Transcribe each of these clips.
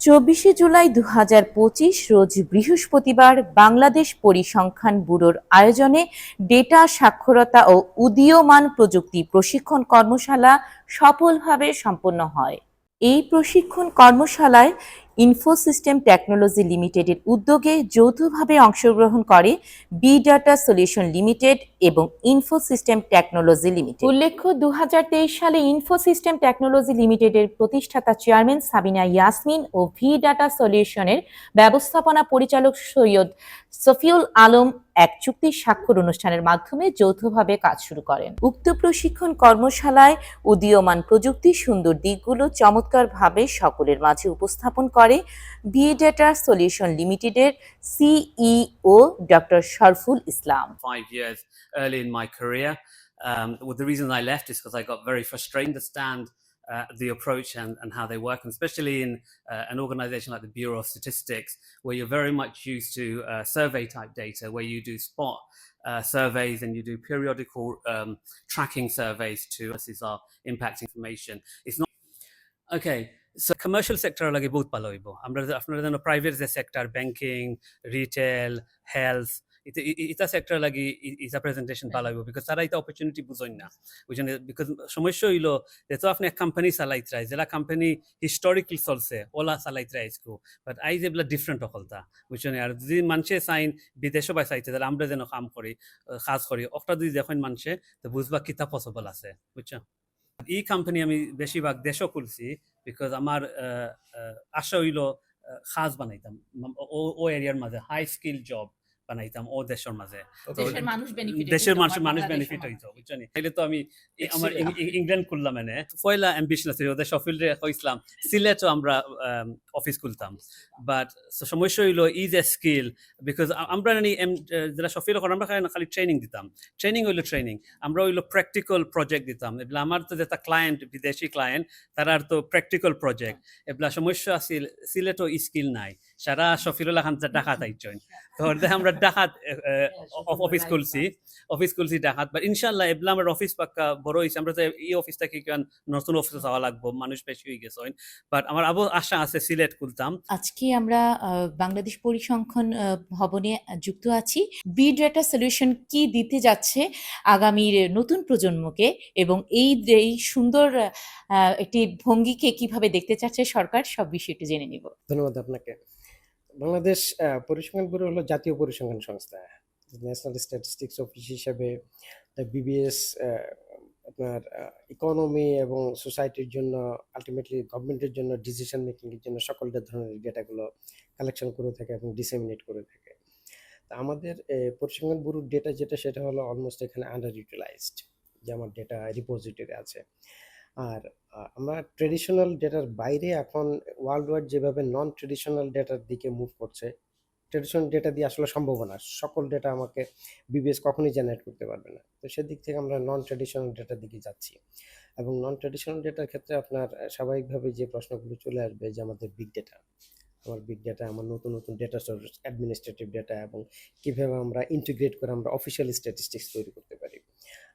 চব্বিশে জুলাই দু পঁচিশ রোজ বৃহস্পতিবার বাংলাদেশ পরিসংখ্যান ব্যুরোর আয়োজনে ডেটা সাক্ষরতা ও উদীয়মান প্রযুক্তি প্রশিক্ষণ কর্মশালা সফলভাবে সম্পন্ন হয়। এই প্রশিক্ষণ কর্মশালায় ইনফোসিস্টেম টেকনোলজি লিমিটেডের উদ্যোগে যৌথভাবে অংশগ্রহণ করে বি ডাটা সলিউশন লিমিটেড এবং ইনফোসিস্টেম টেকনোলজি লিমিটেড উল্লেখ্য দু হাজার তেইশ সালে ইনফোসিস্টেম টেকনোলজি লিমিটেডের প্রতিষ্ঠাতা চেয়ারম্যান সাবিনা ইয়াসমিন ও ভি ডাটা সলিউশনের ব্যবস্থাপনা পরিচালক সৈয়দ সফিউল আলম এক চুক্তি স্বাক্ষর অনুষ্ঠানের মাধ্যমে যৌথভাবে কাজ শুরু করেন। উক্ত প্রশিক্ষণ কর্মশালায় উদীয়মান প্রযুক্তির সুন্দর দিকগুলো চমৎকারভাবে সকলের মাঝে উপস্থাপন করে ভি ডাটা সলিউশন লিমিটেডের CEO doctor Sharful Islam five years early in my career. Um, well, the reason I left is because I got very frustrated to understand uh, the approach and, and how they work, and especially in uh, an organization like the Bureau of Statistics, where you're very much used to uh, survey type data, where you do spot uh, surveys and you do periodical um, tracking surveys to assess our impact information. It's not okay. Commercial sector লাগে বহুত ভালো হইব। আমরা আপনারা জানো private যে sector banking retail health ইটা sector লাগি ইটা প্রেজেন্টেশন ভালো হইব বিকজ তারা ইটা অপরচুনিটি বুঝেন না। বুঝছেন বিকজ সমস্যা হইল যেহেতু আপনি এক কোম্পানি চালাইত রাই যেটা কোম্পানি হিস্টোরিক্যালি চলছে, ওলা চালাইত রাই আইসকু বাট আইজ এগুলা ডিফারেন্ট অকলতা। বুঝছেন আর যদি মানুষে চাইন বিদেশও বাই চাইতে, তাহলে আমরা যেন কাম করি কাজ করি। অকটা যদি দেখেন মানুষে, তো বুঝবা কিতা পসিবল আছে, বুঝছ? ই কোম্পানি আমি বেশিরভাগ দেশও খুলছি বিকজ আমার আশা হইল খাস বানাইতাম। ও এরিয়ার মাঝে হাই স্কিল জব বানাইতাম ও দেশের মাঝে। দেশের মানুষ মানুষ বেনিফিট। হইতো বুঝছেন? তাইলে তো আমি আমার ইংল্যান্ড খুললাম এনে। পয়লা অ্যাম্বিশন আছে ওদের সফিল্ডে হইছিলাম সিলেটও আমরা অফিস খুলতাম। বাট সমস্যা হইল ইজ এ স্কিল বিকজ আমরা এম- যারা সফিল করেন আমরা খালি- ট্রেনিং দিতাম। ট্রেনিং হইল ট্রেনিং আমরা হইল প্র্যাকটিক্যাল প্রজেক্ট দিতাম। এগুলো আমার তো যেটা ক্লায়েন্ট বিদেশি ক্লায়েন্ট তারার তো প্র্যাকটিক্যাল প্রজেক্ট এগুলা সমস্যা আছিল সিলেটও স্কিল নাই। সারা সফিল লাখান ডাকাত আইছেন তো আমরা ডাকাত অফিস খুলছি অফিস খুলছি ডাকাত। বাট ইনশাল্লাহ এগুলা আমার অফিস পাক্কা বড় হয়েছে আমরা তো এই অফিস থেকে কেন নতুন অফিসে যাওয়া লাগবো? মানুষ বেশি হয়ে গেছে বাট আমার আবু আশা আছে সিলেট খুলতাম। আজকে আমরা আহ, বাংলাদেশ পরিসংখ্যান আহ, ভবনে যুক্ত আছি। বি ডেটা সলিউশন কি দিতে যাচ্ছে আগামীর নতুন প্রজন্মকে এবং এই যে- এই সুন্দর আহ, একটি ভঙ্গিকে কীভাবে দেখতে চাচ্ছে সরকার সব বিষয়টি জেনে নিব। ধন্যবাদ আপনাকে। বাংলাদেশ পরিসংখ্যান ব্যুরো হলো জাতীয় পরিসংখ্যান সংস্থা। ন্যাশনাল স্ট্যাটিস্টিক্স অফিস হিসেবে বিবিএস আপনার ইকোনমি এবং সোসাইটির জন্য আলটিমেটলি গভর্নমেন্টের জন্য ডিসিশন মেকিং এর জন্য সকল ধরনের ডেটাগুলো কালেকশন করে থাকে এবং ডিসেমিনেট করে থাকে। তা আমাদের পরিসংখ্যান ব্যুরোর ডেটা যেটা, সেটা হলো অলমোস্ট এখানে আন্ডার ইউটিলাইজড যে আমার ডেটা রিপোজিটরি আছে। আর আমরা ট্রেডিশনাল ডেটার বাইরে এখন ওয়ার্ল্ড ওয়াইড যেভাবে নন ট্রেডিশনাল ডেটার দিকে মুভ করছে ট্রেডিশনাল ডেটা দিয়ে আসলে সম্ভব না। সকল ডেটা আমাকে বিবিএস কখনোই জেনারেট করতে পারবে না। তো সেদিক থেকে আমরা নন ট্রেডিশনাল ডেটার দিকে যাচ্ছি। এবং নন ট্রেডিশনাল ডেটার ক্ষেত্রে আপনার স্বাভাবিকভাবে যে প্রশ্নগুলো চলে আসবে যে আমাদের বিগ ডেটা আমার বিগ ডেটা আমার নতুন নতুন ডেটা সোর্স অ্যাডমিনিস্ট্রেটিভ ডেটা এবং কীভাবে আমরা ইন্টিগ্রেট করে আমরা অফিসিয়াল স্ট্যাটিস্টিক্স তৈরি করতে পারি।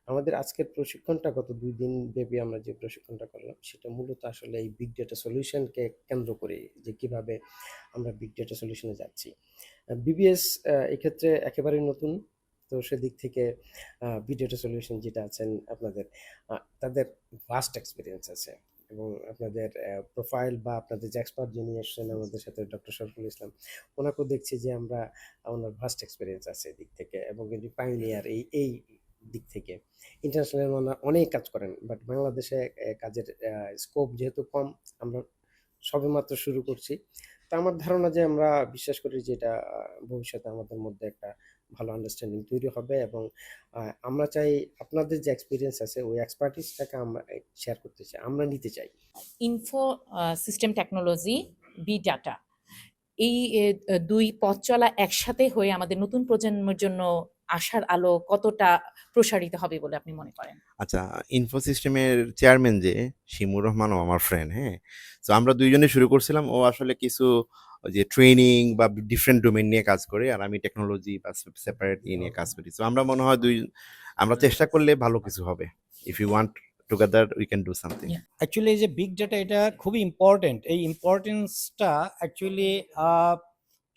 আমাদের আজকের প্রশিক্ষণটা গত দুই দিন ব্যাপী আমরা যে প্রশিক্ষণটা করলাম, সেটা মূলত আসলে এই বিগ ডেটা সলিউশনকে কেন্দ্র করে যে কীভাবে আমরা বিগ ডেটা সলিউশনে যাচ্ছি। বিবিএস এক্ষেত্রে একেবারেই নতুন, তো সেদিক থেকে বিগ ডেটা সলিউশন যেটা আছেন আপনাদের তাদের ভাস্ট এক্সপিরিয়েন্স আছে এবং আপনাদের প্রোফাইল বা আপনাদের যে এক্সপার্ট যিনি এসেছেন আমাদের সাথে ডক্টর শরফুল ইসলাম, ওনাকেও দেখছি যে আমরা, ওনার ভাস্ট এক্সপিরিয়েন্স আছে এদিক থেকে এবং কিন্তু পাইনিয়ার এই এই দিক থেকে। ইন্টারন্যাশনাল মানে অনেক কাজ করেন বাট বাংলাদেশে কাজের স্কোপ যেহেতু কম, আমরা সবেমাত্র শুরু করছি। তা আমার ধারণা যে আমরা বিশ্বাস করি যে এটা, ভবিষ্যতে আমাদের মধ্যে একটা ভালো আন্ডারস্ট্যান্ডিং তৈরি হবে এবং আমরা চাই আপনাদের যে এক্সপিরিয়েন্স আছে, ওই এক্সপার্টিসটাকে আমরা শেয়ার করতে চাই, আমরা নিতে চাই। Info system technology B data এই দুই পথ চলা একসাথে হয়ে আমাদের নতুন প্রজন্মের জন্য আশার আলো কতটা প্রসারিত হবে বলে আপনি মনে করেন? আচ্ছা ইনফোসিস্টেমের চেয়ারম্যান যে শিমুর রহমানও আমার ফ্রেন্ড হ্যাঁ? তো আমরা দুইজনে শুরু করছিলাম ও আসলে কিছু ওই যে ট্রেনিং বা ডিফারেন্ট ডোমেন নিয়ে কাজ করে আর আমি টেকনোলজি বা সেপারেট ইয়ে নিয়ে কাজ করি। তো আমরা মনে হয় দুই আমরা চেষ্টা করলে ভালো কিছু হবে। If you want together we can do something actually এই যে বিগ ডাটা এটা খুবই ইম্পর্টেন্ট এই ইম্পর্টেন্সটা অ্যাকচুয়ালি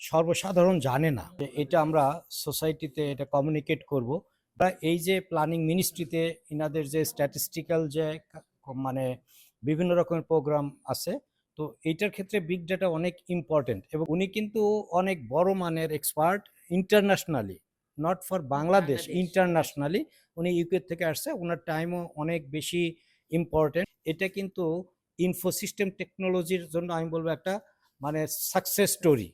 সর্বসাধারণ জানে না যে এটা আমরা সোসাইটিতে এটা কমিউনিকেট করব। বা এই যে প্ল্যানিং মিনিস্ট্রিতে ইনাদের যে স্ট্যাটিস্টিক্যাল যে মানে বিভিন্ন রকমের প্রোগ্রাম আছে তো এইটার ক্ষেত্রে বিগ ডাটা অনেক ইম্পর্টেন্ট এবং উনি কিন্তু অনেক বড় মানের expert internationally not for Bangladesh Bangladesh. Internationally উনি ইউকে থেকে আসছে ওনার টাইমও অনেক বেশি ইম্পর্টেন্ট এটা কিন্তু ইনফোসিস্টেম টেকনোলজির জন্য আমি বলব একটা মানে সাকসেস স্টোরি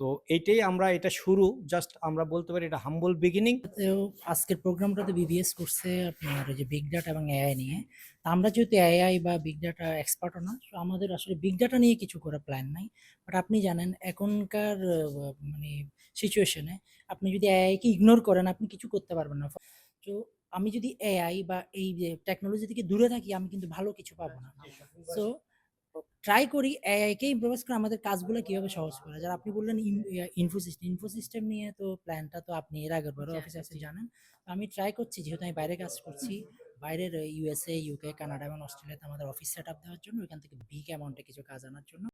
তো এইটাই আমরা এটা শুরু। জাস্ট আমরা বলতে পারি এটা হাম্বল বিগিনিং আজকের প্রোগ্রামটাতে বিবিএস করছে আপনার ওই যে বিগ ডাটা এবং এআই নিয়ে। তা আমরা যেহেতু এআই বা বিগ ডাটা এক্সপার্টও না তো আমাদের আসলে বিগ ডাটা নিয়ে কিছু করার প্ল্যান নাই। বাট আপনি জানেন এখনকার মানে সিচুয়েশনে আপনি যদি এআইকে ইগনোর করেন আপনি কিছু করতে পারবেন না। তো আমি যদি এআই বা এই যে টেকনোলজি থেকে দূরে থাকি আমি কিন্তু ভালো কিছু পাবো না। সো ট্রাই করি এআইকে ইম্প্রোভাইজ করে আমাদের কাজগুলো কীভাবে সহজ করা? যায় আপনি বললেন ইনফোসিস্টেম ইনফোসিস্টেম নিয়ে তো প্ল্যানটা তো আপনি এর আগের বারও অফিসে আছে জানেন। তো আমি ট্রাই করছি যেহেতু আমি বাইরে কাজ করছি বাইরের ইউএসএ ইউকে কানাডা এবং অস্ট্রেলিয়াতে আমাদের অফিস সেট আপ দেওয়ার জন্য ওইখান থেকে বিগ অ্যামাউন্টে কিছু কাজ আনার জন্য।